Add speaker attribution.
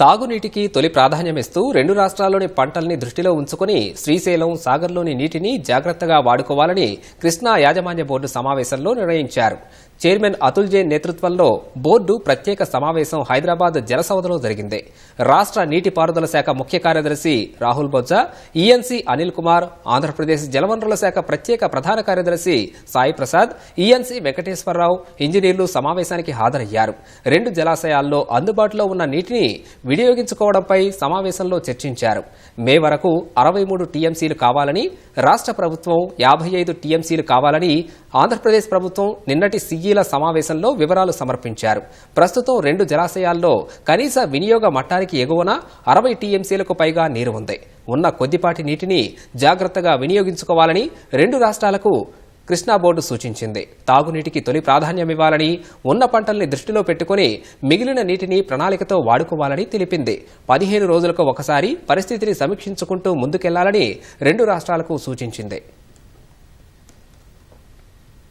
Speaker 1: తాగునీటికి తొలి ప్రాధాన్యమిస్తూ రెండు రాష్ట్రాల్లోని పంటల్ని దృష్టిలో ఉంచుకుని శ్రీశైలం సాగర్లోని నీటిని జాగ్రత్తగా వాడుకోవాలని కృష్ణా యాజమాన్య బోర్డు సమావేశంలో నిర్ణయించారు. చైర్మన్ అతుల్ జైన్ నేతృత్వంలో బోర్డు ప్రత్యేక సమావేశం హైదరాబాద్ జలసౌధలో జరిగింది. రాష్ట్ర నీటిపారుదల శాఖ ముఖ్య కార్యదర్శి రాహుల్ బొజ్జా ఈఎన్సీ అనిల్ కుమార్ ఆంధ్రప్రదేశ్ జలవనరుల శాఖ ప్రత్యేక ప్రధాన కార్యదర్శి సాయి ప్రసాద్ ఈఎన్సీ వెంకటేశ్వరరావు ఇంజనీర్లు సమావేశానికి హాజరయ్యారు. రెండు జలాశయాల్లో అందుబాటులో ఉన్న నీటిని వినియోగించుకోవడంపై సమావేశంలో చర్చించారు. మే వరకు అరవై మూడు టీఎంసీలు కావాలని రాష్ట్ర ప్రభుత్వం యాభై ఐదు టీఎంసీలు కావాలని ఆంధ్రప్రదేశ్ ప్రభుత్వం నిన్నటి సీఈల సమావేశంలో వివరాలు సమర్పించారు. ప్రస్తుతం రెండు జలాశయాల్లో కనీస వినియోగ మట్టానికి ఎగువన అరవై టీఎంసీలకు పైగా నీరు ఉంది. ఉన్న కొద్దిపాటి నీటిని జాగ్రత్తగా వినియోగించుకోవాలని రెండు రాష్ట్రాలకు కృష్ణా బోర్డు సూచించింది. తాగునీటికి తొలి ప్రాధాన్యమివ్వాలని ఉన్న పంటల్ని దృష్టిలో పెట్టుకుని మిగిలిన నీటిని ప్రణాళికతో వాడుకోవాలని తెలిపింది. పదిహేను రోజులకు ఒకసారి పరిస్థితిని సమీక్షించుకుంటూ ముందుకెళ్ళాలని రెండు రాష్ట్రాలకు సూచించింది.